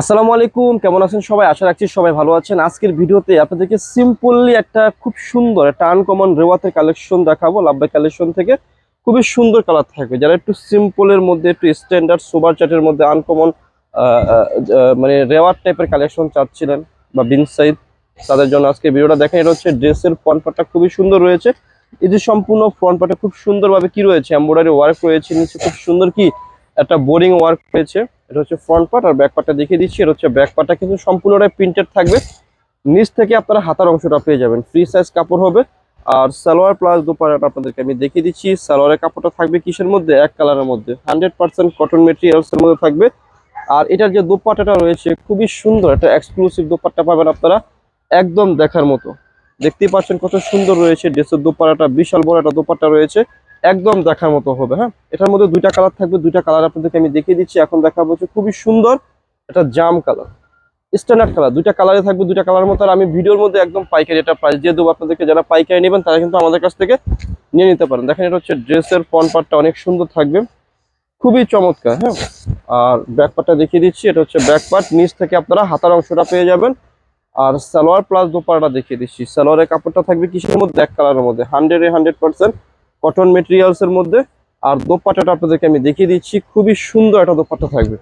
আসসালামু আলাইকুম, কেমন আছেন সবাই? আশা রাখছি সবাই ভালো আছেন। আজকের ভিডিওতে আপনাদেরকে সিম্পলি একটা খুব সুন্দর, একটা আনকমন রেওয়াতের কালেকশন দেখাবো, লাভবাই কালেকশন থেকে। খুবই সুন্দর কালার থাকবে। যারা একটু সিম্পলের মধ্যে, একটু স্ট্যান্ডার্ড সুপার চার্টের মধ্যে আনকমন মানে রেওয়ার টাইপের কালেকশন চাচ্ছিলেন বা বিন সাইজ তাদের জন্য আজকে ভিডিওটা দেখেন এটা হচ্ছে ড্রেসের ফ্রন্ট পার্টটা খুবই সুন্দর রয়েছে। এই যে সম্পূর্ণ ফ্রন্ট পার্টটা খুব সুন্দরভাবে কি রয়েছে? এমব্রয়ডারি ওয়ার্ক রয়েছে, নিচে খুব সুন্দর কি একটা বোরিং ওয়ার্ক রয়েছে এটা হচ্ছে ফ্রন্ট পার্ট আর ব্যাক পার্টটা দেখিয়ে দিচ্ছি। এটা হচ্ছে ব্যাক পার্টটা কিন্তু সম্পূর্ণটাই প্রিন্টেড থাকবে। নিচ থেকে আপনারা হাতার অংশটা পেয়ে যাবেন। ফ্রি সাইজ কাপড় হবে। আর সালোয়ার প্লাস দুপাটাটা আপনাদেরকে আমি দেখিয়ে দিচ্ছি। সালোয়ারের কাপড়টা থাকবে কিসের মধ্যে? এক কালারের মধ্যে। হান্ড্রেড পার্সেন্ট কটন মেটেরিয়ালস এর মধ্যে থাকবে। আর এটার যে দোপাট্টাটা রয়েছে, খুবই সুন্দর। একটা এক্সক্লুসিভ দোপাট্টা পাবেন আপনারা একদম দেখার মতো। দেখতেই পাচ্ছেন কত সুন্দর রয়েছে। ড্রেসের দোপাট্টাটা বিশাল বড় একটা দোপাট্টা রয়েছে। একদম দেখার মতো হবে হ্যাঁ? এটার মধ্যে দুইটা কালার থাকবে, দুইটা কালার আপনাদেরকে আমি দেখিয়ে দিচ্ছি। এখন দেখাবো হচ্ছে খুবই সুন্দর এটা জাম কালার স্ট্যান্ডার্ড কালার দুইটা কালারে থাকবে, দুইটা কালার মতো। আর আমি ভিডিওর মধ্যে একদম পাইকারি এটা প্রাইস দিয়ে দেবো। আপনাদেরকে যারা পাইকারি নেবেন, তারা কিন্তু আমাদের কাছ থেকে নিয়ে নিতে পারেন। দেখেন, এটা হচ্ছে ড্রেসের ফ্রন্ট পার্টটা অনেক সুন্দর থাকবে। খুবই চমৎকার হ্যাঁ? আর ব্যাক পার্টটা দেখিয়ে দিচ্ছি। এটা হচ্ছে ব্যাক পার্ট নিচ থেকে আপনারা হাতার অংশটা পেয়ে যাবেন। আর সালোয়ার প্লাস দোপারটা দেখিয়ে দিচ্ছি। সালোয়ারের কাপড়টা থাকবে কিসের মধ্যে? এক কালারের মধ্যে। হান্ড্রেড এ হান্ড্রেড পার্সেন্ট কটন মেটেরিয়ালস এর মধ্যে। আর দোপাট্টাটা আপনাদেরকে আমি দেখিয়ে দিচ্ছি, খুবই সুন্দর একটা দোপাট্টা থাকবে।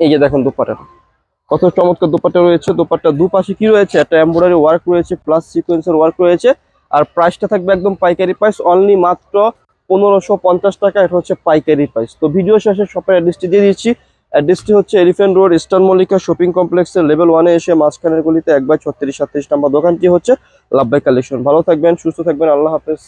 এই যে দেখুন দোপাট্টাটা। কত চমৎকার দোপাটা রয়েছে। দোপাট্টা দুপাশে কি রয়েছে? একটা এমব্রয়ডারি ওয়ার্ক রয়েছে প্লাস সিকোয়েন্সের ওয়ার্ক রয়েছে। আর প্রাইসটা থাকবে একদম পাইকারি প্রাইস অনলি মাত্র পনেরোশো পঞ্চাশ টাকা। এটা হচ্ছে পাইকারি প্রাইস তো ভিডিও শেষে শপের অ্যাড্রেসটি দিয়ে দিচ্ছি। অ্যাড্রেসটি হচ্ছে Elephant road Eastern Mallika shopping কমপ্লেক্সের লেভেল ওয়ানে এসে মাঝখানের গলিতে এক বাই ছত্রিশ সাতত্রিশ নাম্বার দোকানটি হচ্ছে লাভবাই কালেকশন ভালো থাকবেন, সুস্থ থাকবেন। আল্লাহ হাফেজ।